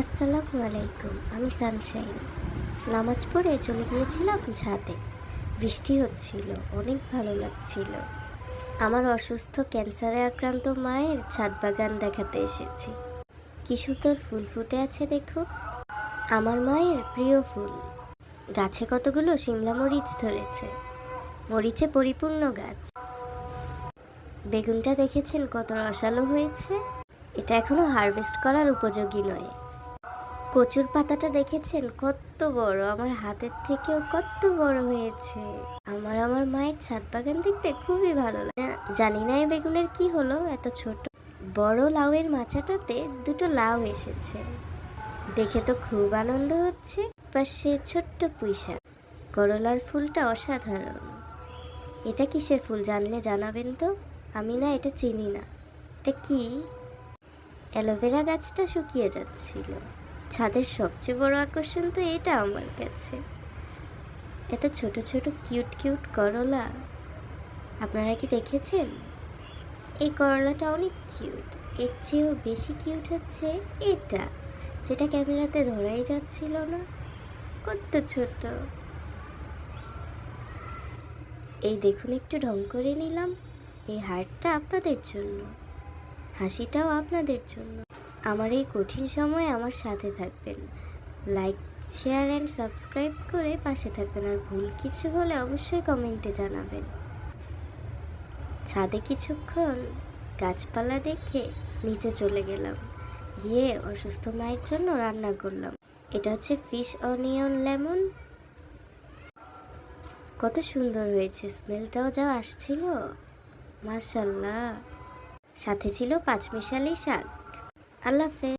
আসসালামু আলাইকুম, আমি সানশাইন। নামাজ পড়ে চলে গিয়েছিলাম ছাদে। বৃষ্টি হচ্ছিল, অনেক ভালো লাগছিল। আমার অসুস্থ ক্যান্সারে আক্রান্ত মায়ের ছাদ বাগান দেখাতে এসেছি। কি সুন্দর ফুল ফুটে আছে দেখো। আমার মায়ের প্রিয় ফুল। গাছে কতগুলো শিমলা মরিচ ধরেছে। মরিচে পরিপূর্ণ গাছ। বেগুনটা দেখেছেন কত রসালো হয়েছে। এটা এখনও হারভেস্ট করার উপযোগী নয়। কচুর পাতাটা দেখেছেন? কত বড়। আমার হাতের থেকেও কত বড় হয়েছে। আমার আমার মায়ের ছাদ বাগান দেখতে খুবই ভালো লাগে। জানি না এই বেগুনের কি হলো, এত ছোট। বড় লাউয়ের মাচাটাতে দুটো লাউ এসেছে। দেখে তো খুব আনন্দ হচ্ছে। পাশে ছোট্ট পুঁইশাক। করলার ফুলটা অসাধারণ। এটা কিসের ফুল জানলে জানাবেন তো? আমি না এটা চিনি না। এটা কি? অ্যালোভেরা গাছটা শুকিয়ে যাচ্ছিল। ছাদের সবচেয়ে বড় আকর্ষণ তো এটা আমার কাছে। এত ছোট ছোট কিউট কিউট করলা, আপনারা কি দেখেছেন? এই করলাটা অনেক কিউট, এর চেয়েও বেশি কিউট হচ্ছে এটা, যেটা ক্যামেরাতে ধরাই যাচ্ছিল না। কত ছোট। এই দেখুন, একটু ঢং করে নিলাম, এই হারটা আপনাদের জন্য, হাসিটাও আপনাদের জন্য। আমার এই কঠিন সময়ে আমার সাথে থাকবেন। লাইক, শেয়ার অ্যান্ড সাবস্ক্রাইব করে পাশে থাকবেন। আর ভুল কিছু হলে অবশ্যই কমেন্টে জানাবেন। ছাদে কিছুক্ষণ গাছপালা দেখে নিচে চলে গেলাম। গিয়ে অসুস্থ মায়ের জন্য রান্না করলাম। এটা হচ্ছে ফিশ অনিয়ন লেমন। কত সুন্দর হয়েছে, স্মেলটাও যা আসছিল। মাশাল্লাহ। সাথে ছিল পাঁচমিশালি শাক। আল্লাহ হাফেজ।